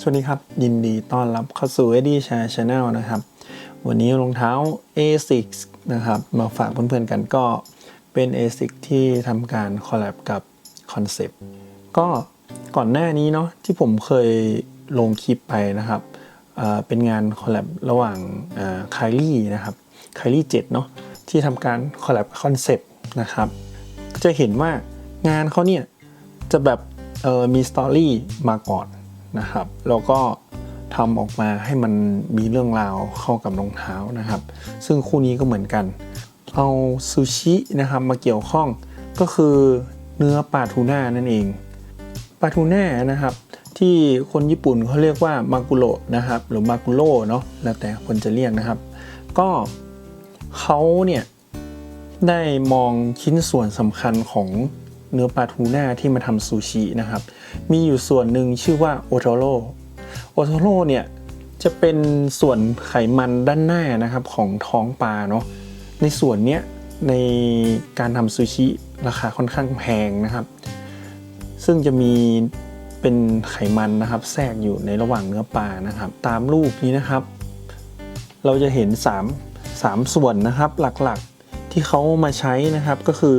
สวัสดีครับ ยินดีต้อนรับเข้าสู่ Eddie Share Channel นะครับ วันนี้รองเท้า ASICS นะครับ มาฝากเพื่อนๆกันก็เป็น ASICS ที่ทำการคอลแลบกับ Concept ก็ก่อนหน้านี้เนาะที่ผมเคยลงคลิปไปนะครับเป็นงานคอลแลบระหว่างคายลี่นะครับคายลี่7เนาะที่ทำการคอลแลบกับ Concept นะครับ จะเห็นว่างานเขาเนี่ย จะแบบมีสตอรี่มาก่อน นะครับ แล้วก็ทำออกมาให้มันมีเรื่องราวเข้ากับรองเท้านะครับ ซึ่งคู่นี้ก็เหมือนกัน เอาซูชินะครับมาเกี่ยวข้องก็คือเนื้อปลาทูน่านั่นเองปลาทูน่านะครับที่คนญี่ปุ่นเขาเรียกว่ามากุโระนะครับหรือมากุโรเนาะแล้วแต่คนจะเรียกนะครับ ก็เขาเนี่ยได้มองชิ้นส่วนสำคัญของ เนื้อปลาทูน่าที่มาทำซูชินะครับ มีอยู่ส่วนหนึ่งชื่อว่าโอโทโร่โอโทโร่เนี่ยจะเป็นส่วนไขมันด้านหน้านะครับของท้องปลาเนาะในส่วนเนี้ยในการทำซูชิราคาค่อนข้างแพงนะครับ ซึ่งจะมีเป็นไขมันนะครับแทรกอยู่ในระหว่างเนื้อปลานะครับ ตามรูปนี้นะครับ เราจะเห็น 3 3 ส่วนนะครับหลักๆที่เขามาใช้นะครับก็คือ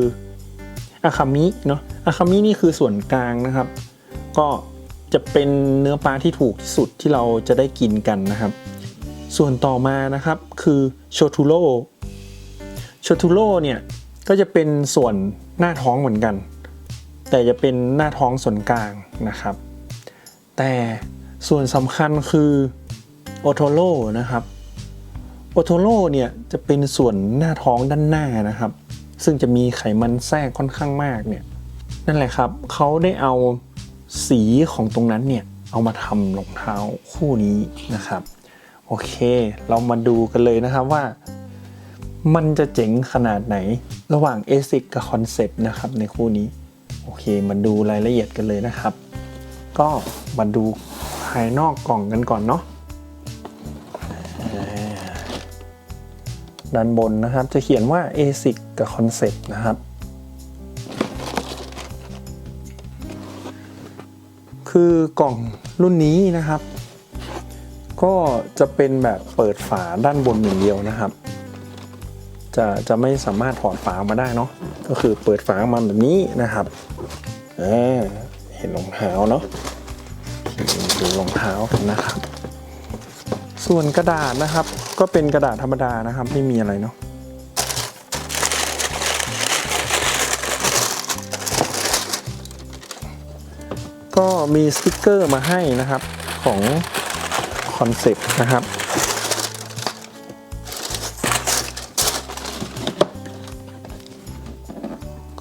อะคามิเนาะอะคามินี่คือส่วนกลางนะครับ ก็จะเป็นเนื้อปลาที่ถูกที่สุดที่เราจะได้กินกันนะครับ ส่วนต่อมานะครับคือโชทูโรโชทูโรเนี่ยก็จะเป็นส่วนหน้าท้องเหมือนกัน แต่จะเป็นหน้าท้องส่วนกลางนะครับ แต่ส่วนสำคัญคือโอโทโรนะครับโอโทโรเนี่ยจะเป็นส่วนหน้าท้องด้านหน้านะครับ ซึ่งจะมีไขมันแทรกค่อนข้างมากเนี่ยนั่นแหละครับเขาได้เอาสีของตรงนั้นเนี่ยเอามาทำรองเท้าคู่นี้นะครับ โอเค เรามาดูกันเลยนะครับว่า มันจะเจ๋งขนาดไหนระหว่าง ASIC กับ Concept นะครับในคู่นี้ โอเค มาดูรายละเอียดกันเลยนะครับ ก็มาดูภายนอกกล่องกันก่อนเนาะ ด้านบนนะครับ จะเขียนว่า ASIC กับ Concept นะครับ คือกล่องรุ่นนี้นะครับ ก็จะเป็นแบบเปิดฝาด้านบนอย่างเดียวนะครับ จะจะไม่สามารถถอดฝาออกมาได้เนาะก็คือเปิดฝาออกมาแบบนี้นะครับเออเห็นรองเท้าเนาะดูรองเท้ากันนะครับ ส่วนกระดาษนะครับ ก็เป็นกระดาษธรรมดานะครับ ไม่มีอะไรเนาะก็มีสติกเกอร์มาให้นะครับของคอนเซปต์นะครับ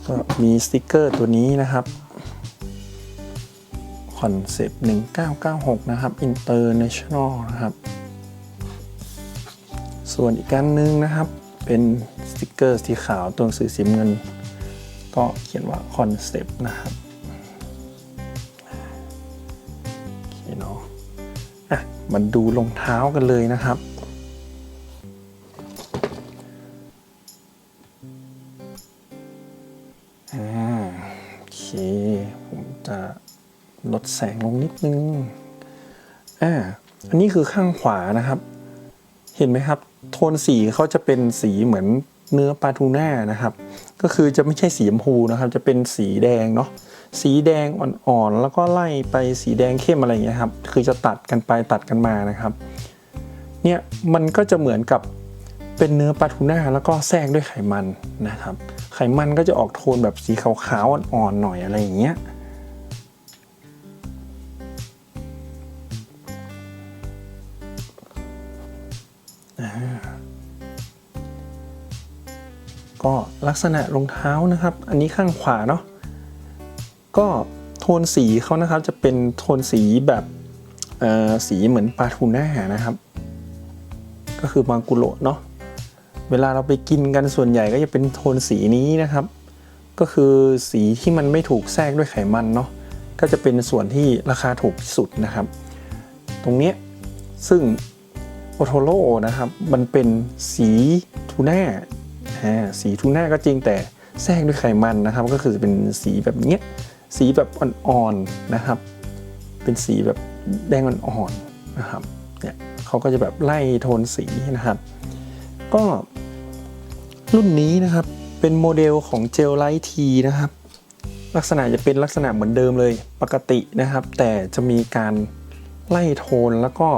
ก็มีสติกเกอร์ตัวนี้นะครับคอนเซปต์1996 นะครับ International นะครับ ส่วนอีกการนึงนะครับ เป็นสติกเกอร์สีขาวตัวหนังสือสีเงิน ก็เขียนว่าคอนเซปต์นะครับโอเคเนาะอะมาดูรองเท้ากันเลยนะครับอ่าโอเค ผมจะลดแสงลงนิดนึงอ่าอันนี้คือข้างขวานะครับ เห็นไหมครับ โทนสีเขาจะเป็นสีเหมือนเนื้อปลาทูน่านะครับ ก็คือจะไม่ใช่สีชมพูนะครับ จะเป็นสีแดงเนาะสีแดงอ่อนๆแล้วก็ไล่ไปสีแดงเข้มอะไรอย่างเงี้ยครับ คือจะตัดกันไปตัดกันมานะครับเนี่ยมันก็จะเหมือนกับเป็นเนื้อปลาทูน่าแล้วก็แทรกด้วยไขมันนะครับ ไขมันก็จะออกโทนแบบสีขาวๆอ่อนๆหน่อยอะไรอย่างเงี้ย ลักษณะรองเท้านะครับ อันนี้ข้างขวาเนาะก็โทนสีเขานะครับจะเป็นโทนสีแบบสีเหมือนปลาทูน่านะครับ ก็คือมากุโรเนาะเวลาเราไปกินกันส่วนใหญ่ก็จะเป็นโทนสีนี้นะครับ ก็คือสีที่มันไม่ถูกแทรกด้วยไขมันเนาะก็จะเป็นส่วนที่ราคาถูกที่สุดนะครับ ตรงนี้ซึ่งโอโทโร่นะครับ มันเป็นสีทูน่า สีทูน่าก็จริงแต่แทรกด้วยไขมันนะครับ ก็คือเป็นสีแบบเนี้ยสีแบบอ่อนๆนะครับ เป็นสีแบบแดงอ่อนๆนะครับเนี่ยเขาก็จะแบบไล่โทนสีนะครับ ก็รุ่นนี้นะครับเป็นโมเดลของเจลไลท์ทีนะครับ ลักษณะจะเป็นลักษณะเหมือนเดิมเลยปกตินะครับ แต่จะมีการไล่โทนแล้วก็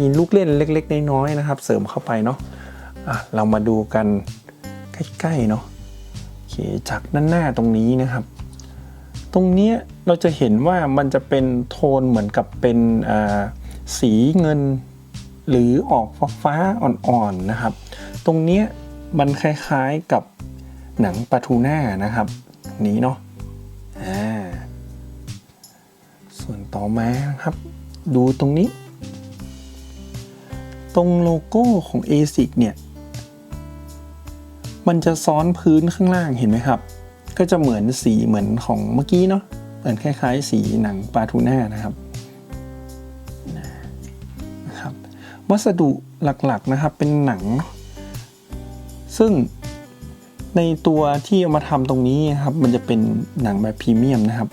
มีลูกเล่นเล็ก ๆ น้อยๆนะครับ เสริมเข้าไปเนาะอะเรามาดูกัน ใกล้ๆเนาะโอเคจากด้านหน้าตรงนี้นะครับ ตรงเนี้ยเราจะเห็นว่ามันจะเป็นโทนเหมือนกับเป็นสีเงิน หรือออกฟ้าๆอ่อนๆนะครับ ตรงเนี้ยมันคล้ายๆกับหนังปลาทูน่านะครับ นี้เนาะอ่าส่วนต่อมาครับ ดูตรงนี้ ตรงโลโก้ของ ASIC เนี่ย มันจะซ้อนพื้นข้างล่างเห็นไหมครับ ก็จะเหมือนสีเหมือนของเมื่อกี้เนาะเหมือนคล้าย ๆ สีหนังปลาทูน่านะครับนะครับ วัสดุหลักๆนะครับเป็นหนัง ซึ่งในตัวที่เอามาทำตรงนี้ครับ มันจะเป็นหนังแบบพรีเมียมนะครับ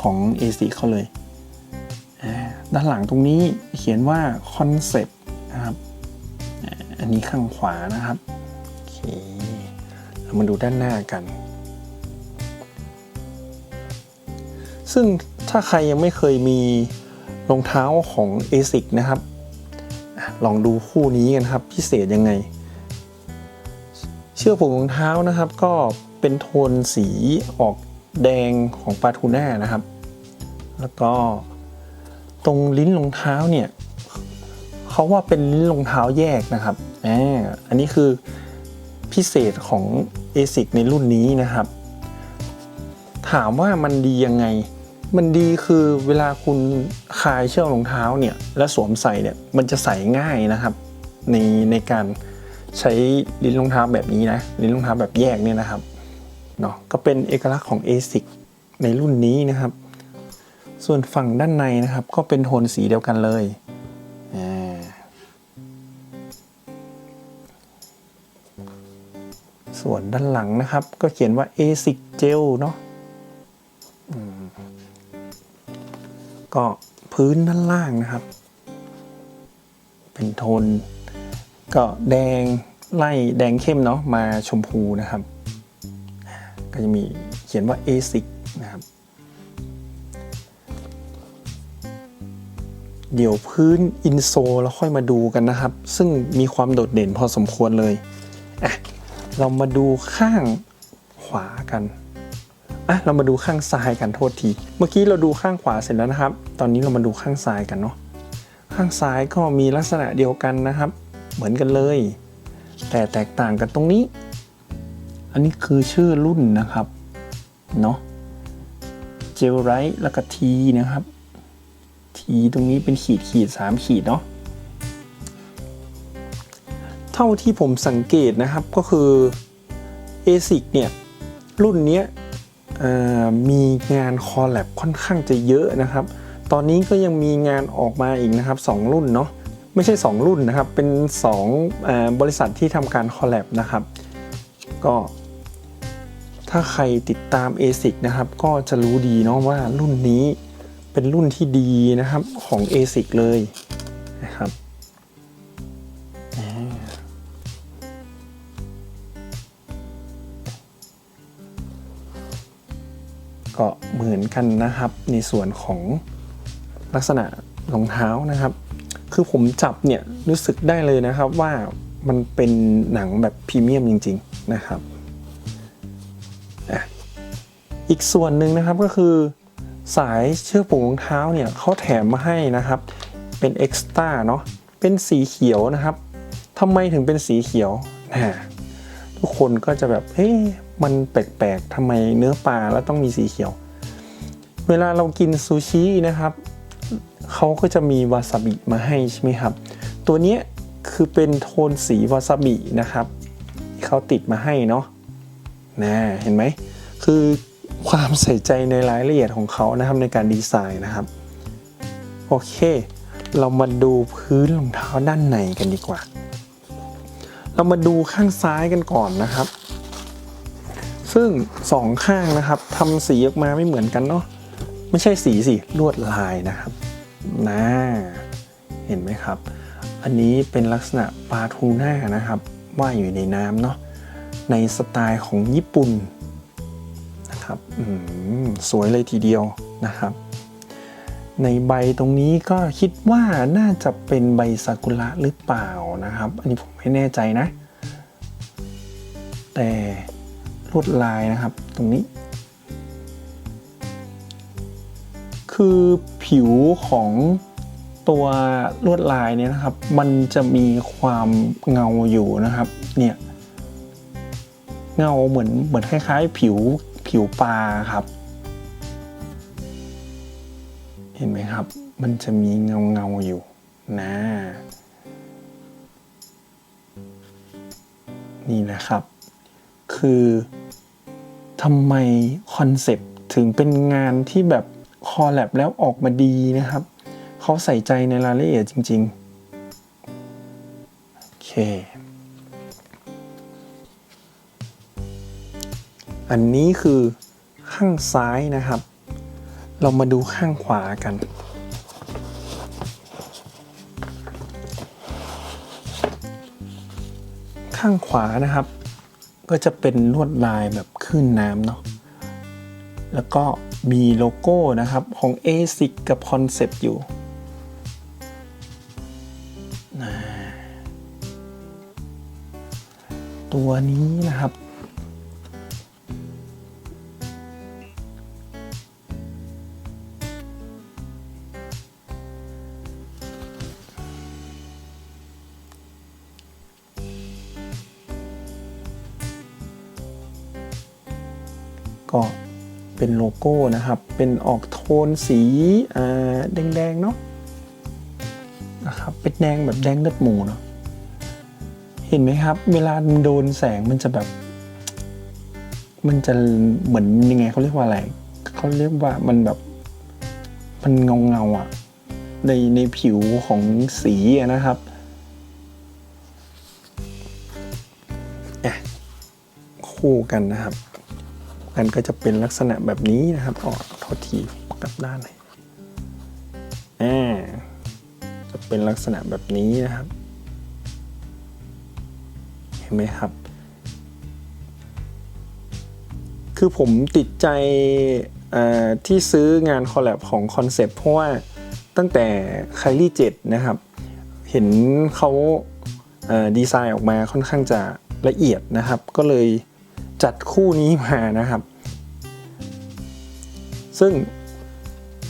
ของ AC เขาเลย ด้านหลังตรงนี้เขียนว่าคอนเซปต์นะครับ อันนี้ข้างขวานะครับ เรามาดูด้านหน้ากัน ซึ่งถ้าใครยังไม่เคยมีรองเท้าของ ASIC นะครับ ลองดูคู่นี้กันครับ พิเศษยังไง เชือกผูกรองเท้านะครับ ก็เป็นโทนสีออกแดงของปลาทูน่านะครับ แล้วก็ตรงลิ้นรองเท้าเนี่ยเขาว่าเป็นลิ้นรองเท้าแยกนะครับ อันนี้คือ พิเศษของ ASIC ในรุ่นนี้นะครับ ถามว่ามันดียังไง มันดีคือเวลาคุณคลายเชือกรองเท้าเนี่ย และสวมใส่เนี่ยมันจะใส่ง่ายนะครับในในการใช้ลิ้นรองเท้าแบบนี้นะลิ้นรองเท้าแบบแยกเนี่ยนะครับเนาะก็เป็นเอกลักษณ์ของ ASIC ในรุ่นนี้นะครับ ส่วนฝั่งด้านในนะครับ ก็เป็นโทนสีเดียวกันเลย ด้านหลังนะครับ ก็เขียนว่า ASIC Gel เนาะก็พื้นด้านล่างนะครับ เป็นโทน ก็แดงไล่แดงเข้มเนาะมาชมพูนะครับ ก็จะมีเขียนว่า ASIC นะครับ เดี๋ยวพื้นอินโซเราค่อยมาดูกันนะครับ ซึ่งมีความโดดเด่นพอสมควรเลยอะ เรามาดูข้างขวากันอะเรามาดูข้างซ้ายกันโทษที เมื่อกี้เราดูข้างขวาเสร็จแล้วนะครับ ตอนนี้เรามาดูข้างซ้ายกันเนาะข้างซ้ายก็มีลักษณะเดียวกันนะครับ เหมือนกันเลย แต่แตกต่างกันตรงนี้ อันนี้คือชื่อรุ่นนะครับเนาะเจลไรท์แล้วก็ทีนะครับทีตรงนี้เป็นขีดขีดสามขีดเนาะ เท่าที่ผมสังเกตนะครับก็คือ ASIC เนี่ย รุ่นนี้มีงานคอลแลบค่อนข้างจะเยอะนะครับ ตอนนี้ก็ยังมีงานออกมาอีกนะครับ 2 รุ่นเนาะไม่ใช่ 2 รุ่นนะครับ เป็น2เอ่อบริษัทที่ทำการคอลแลบนะครับ ก็ถ้าใครติดตาม ASIC นะครับ ก็จะรู้ดีเนาะว่ารุ่นนี้เป็นรุ่นที่ดีนะครับของ ASIC เลย ก็เหมือนกันนะครับ ในส่วนของลักษณะรองเท้านะครับ คือผมจับเนี่ยรู้สึกได้เลยนะครับว่ามันเป็นหนังแบบพรีเมียมจริง ๆนะครับอีกส่วนหนึ่งนะครับก็คือสายเชือกผูกรองเท้าเนี่ยเขาแถมมาให้นะครับ เป็นเอ็กซ์ต้าเนาะเป็นสีเขียวนะครับทำไมถึงเป็นสีเขียวนะทุกคนก็จะแบบเฮ้ย มันแปลกๆทำไมเนื้อปลาแล้วต้องมีสีเขียว เวลาเรากินซูชินะครับเขาก็จะมีวาซาบิมาให้ใช่ไหมครับ ตัวนี้คือเป็นโทนสีวาซาบินะครับเขาติดมาให้เนาะนะเห็นไหมคือความใส่ใจในรายละเอียดของเขานะครับในการดีไซน์นะครับโอเค เรามาดูพื้นรองเท้าด้านในกันดีกว่า เรามาดูข้างซ้ายกันก่อนนะครับ ซึ่งสองข้างนะครับทำสีออกมาไม่เหมือนกันเนาะไม่ใช่สีสิลวดลายนะครับนะเห็นไหมครับ อันนี้เป็นลักษณะปลาทูน่านะครับว่ายอยู่ในน้ำเนาะในสไตล์ของญี่ปุ่นนะครับสวยเลยทีเดียวนะครับ ในใบตรงนี้ก็คิดว่าน่าจะเป็นใบซากุระหรือเปล่านะครับ อันนี้ผมไม่แน่ใจนะ แต่ วดลายนะครับ ตรงนี้ คือผิวของตัวลวดลายเนี่ยนะครับ มันจะมีความเงาอยู่นะครับ เนี่ย เงาเหมือนเหมือนคล้ายๆ ผิวผิวปลาครับ เห็นไหมครับ มันจะมีเงาเงาอยู่นะนี่แหละครับ คือทำไมคอนเซปต์ถึงเป็นงานที่แบบคอลแลบแล้วออกมาดีนะครับ เขาใส่ใจในรายละเอียดจริงๆ โอเค อันนี้คือข้างซ้ายนะครับ เรามาดูข้างขวากันข้างขวานะครับ ก็จะเป็นลวดลายแบบขึ้นน้ำเนาะแล้วก็มีโลโก้นะครับของ ASIC กับ Concept อยู่นะตัวนี้นะครับ ก็เป็นโลโก้นะครับ เป็นออกโทนสีแดงๆเนาะนะครับ เป็นแดงแบบแดงเลือดหมูเนาะ เห็นไหมครับ เวลาโดนแสงมันจะแบบ มันจะเหมือนยังไงเขาเรียกว่าอะไร เขาเรียกว่ามันแบบ มันเงาเงาๆอะในในผิวของสีนะครับอะคู่กันนะครับ กันก็จะเป็นลักษณะแบบนี้นะครับออโทษทีกลับด้านหนอยอ่าจะเป็นลักษณะแบบนี้นะครับ เห็นไหมครับ คือผมติดใจที่ซื้องานคอลแลบของคอนเซปต์เพราะว่าตั้งแต่ไคลี่เจ็ดนะครับ เห็นเขาดีไซน์ออกมาค่อนข้างจะละเอียดนะครับ ก็เลย จัดคู่นี้มานะครับ ซึ่ง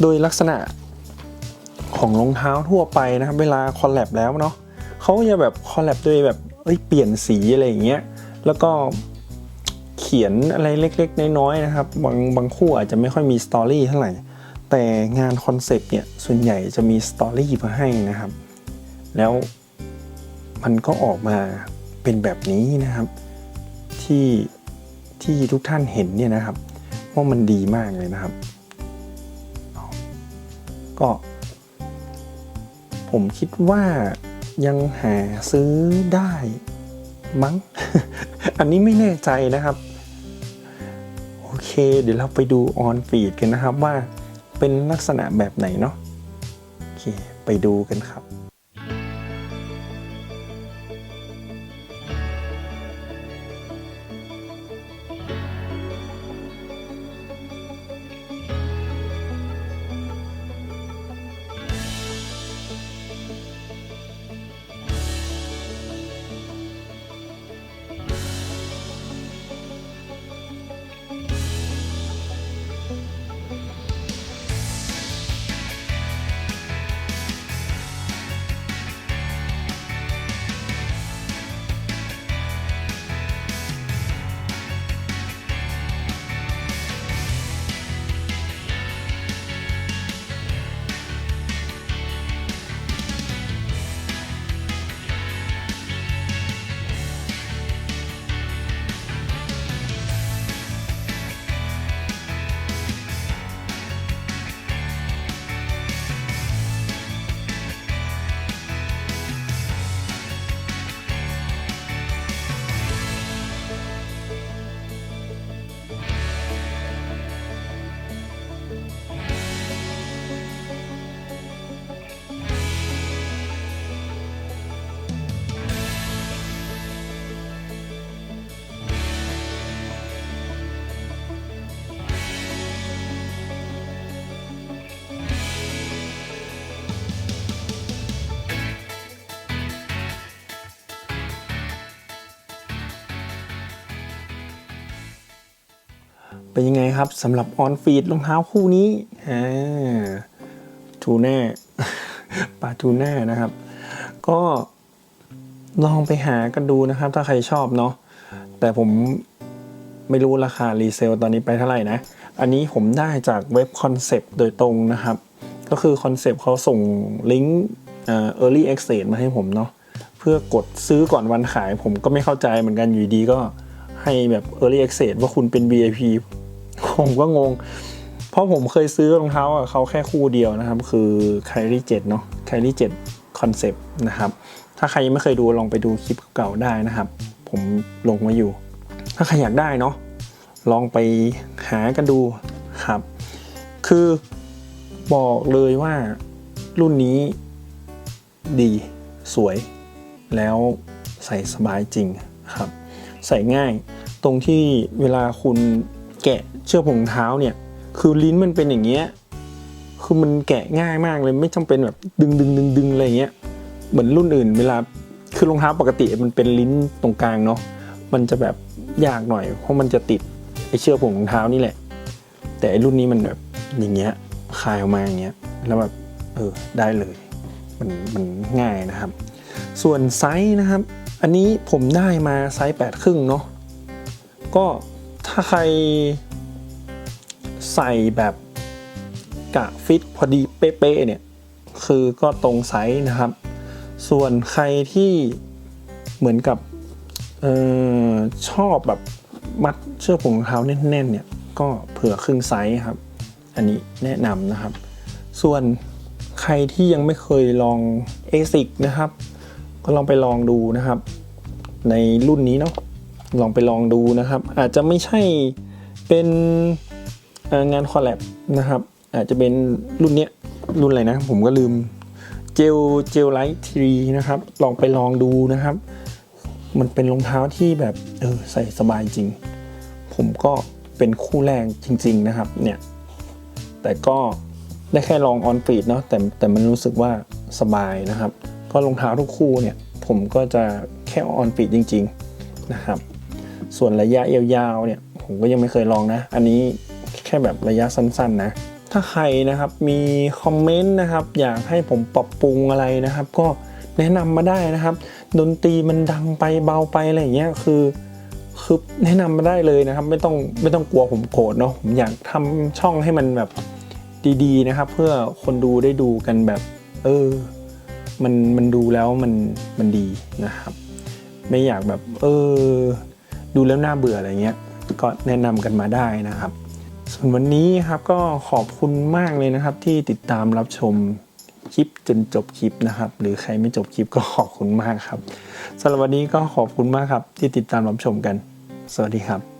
โดยลักษณะของรองเท้าทั่วไปนะครับ เวลาคอลแลบแล้วเนาะเขาจะแบบคอลแลบโดยแบบเอ้ยเปลี่ยนสีอะไรอย่างเงี้ยแล้วก็เขียนอะไรเล็กๆ น้อยๆนะครับบางบางคู่อาจจะไม่ค่อยมีสตอรี่เท่าไหร่แต่งานคอนเซปต์เนี่ยส่วนใหญ่จะมีสตอรี่มาให้นะครับ แล้วมันก็ออกมาเป็นแบบนี้นะครับ ที่ ที่ทุกท่านเห็นเนี่ยนะครับว่ามันดีมากเลยนะครับ ก็ ผมคิดว่ายังหาซื้อได้มั้ง อันนี้ไม่แน่ใจนะครับ โอเค เดี๋ยวเราไปดูออนฟีดกันนะครับว่าเป็นลักษณะแบบไหนเนาะโอเค ไปดูกันครับ เป็นยังไงครับสำหรับออนฟีดรองเท้าคู่นี้อ่าทูน่าปาทูน่านะครับ ก็ลองไปหากันดูนะครับ ถ้าใครชอบเนาะแต่ผมไม่รู้ราคารีเซลตอนนี้ไปเท่าไหร่นะ อันนี้ผมได้จากเว็บคอนเซปต์โดยตรงนะครับ ก็คือคอนเซปต์เขาส่งลิงก์เออ early access มาให้ผมเนาะเพื่อกดซื้อก่อนวันขายผมก็ไม่เข้าใจเหมือนกันอยู่ดีก็ให้แบบ early access ว่าคุณเป็น VIP ผมก็งง เพราะผมเคยซื้อรองเท้าอะเขาแค่คู่เดียวนะครับ คือไคลี่เจ็ดเนาะไคลี่เจ็ดคอนเซปต์นะครับ ถ้าใครยังไม่เคยดูลองไปดูคลิปเก่าได้นะครับ ผมลงไว้อยู่ ถ้าใครอยากได้เนาะลองไปหากันดูครับ คือบอกเลยว่ารุ่นนี้ดีสวย แล้วใส่สบายจริงครับ ใส่ง่ายตรงที่เวลาคุณแกะ เชือกผงเท้าเนี่ย คือลิ้นมันเป็นอย่างเงี้ยคือมันแกะง่ายมากเลยไม่จำเป็นแบบดึงดึงดึงดึงอะไรเงี้ยเหมือนรุ่นอื่น เวลาคือรองเท้าปกติมันเป็นลิ้นตรงกลางเนาะมันจะแบบยากหน่อย เพราะมันจะติดไอเชือกผงรองเท้านี่แหละ แต่ไอรุ่นนี้มันแบบอย่างเงี้ยคลายออกมาอย่างเงี้ยแล้วแบบเออได้เลยมันมันง่ายนะครับ ส่วนไซส์นะครับ อันนี้ผมได้มาไซส์แปดครึ่งเนาะก็ถ้าใคร ใส่แบบกะฟิตพอดีเป๊ะๆเนี่ยคือก็ตรงไซส์นะครับ ส่วนใครที่เหมือนกับออชอบแบบมัดเชือกผงเท้าแน่นๆเนี่ยก็เผื่อครึ่งไซส์ครับ อันนี้แนะนำนะครับ ส่วนใครที่ยังไม่เคยลอง ASIC นะครับ ก็ลองไปลองดูนะครับ ในรุ่นนี้เนาะลองไปลองดูนะครับ อาจจะไม่ใช่เป็น งานคอลแลบนะครับ อาจจะเป็นรุ่นเนี้ยรุ่นอะไรนะ ผมก็ลืมเจลเจลไลท์ทีนะครับ ลองไปลองดูนะครับ มันเป็นรองเท้าที่แบบเออใส่สบายจริง ผมก็เป็นคู่แรกจริง ๆนะครับเนี่ยแต่ก็ได้แค่ลองออนฟีดเนาะแต่แต่มันรู้สึกว่าสบายนะครับเพราะรองเท้าทุกคู่เนี่ยผมก็จะแค่ออนฟีดจริง ๆนะครับ ส่วนระยะยาวๆเนี่ยผมก็ยังไม่เคยลองนะ อันนี้ แค่แบบระยะสั้นๆนะ ถ้าใครนะครับมีคอมเมนต์นะครับอยากให้ผมปรับปรุงอะไรนะครับ ก็แนะนำมาได้นะครับ ดนตรีมันดังไปเบาไปอะไรอย่างเงี้ยคือคือแนะนำมาได้เลยนะครับ ไม่ต้องไม่ต้องกลัวผมโกรธเนาะผมอยากทำช่องให้มันแบบดีๆนะครับ เพื่อคนดูได้ดูกันแบบ เออ มันมันดูแล้วมันมันดีนะครับ ไม่อยากแบบ เออ ดูแล้วน่าเบื่ออะไรเงี้ยก็แนะนำกันมาได้นะครับ ส่วนวันนี้ครับก็ขอบคุณมากเลยนะครับ ที่ติดตามรับชมคลิปจนจบคลิปนะครับ หรือใครไม่จบคลิปก็ขอบคุณมากครับสำหรับวันนี้ก็ขอบคุณมากครับที่ติดตามรับชมกัน สวัสดีครับ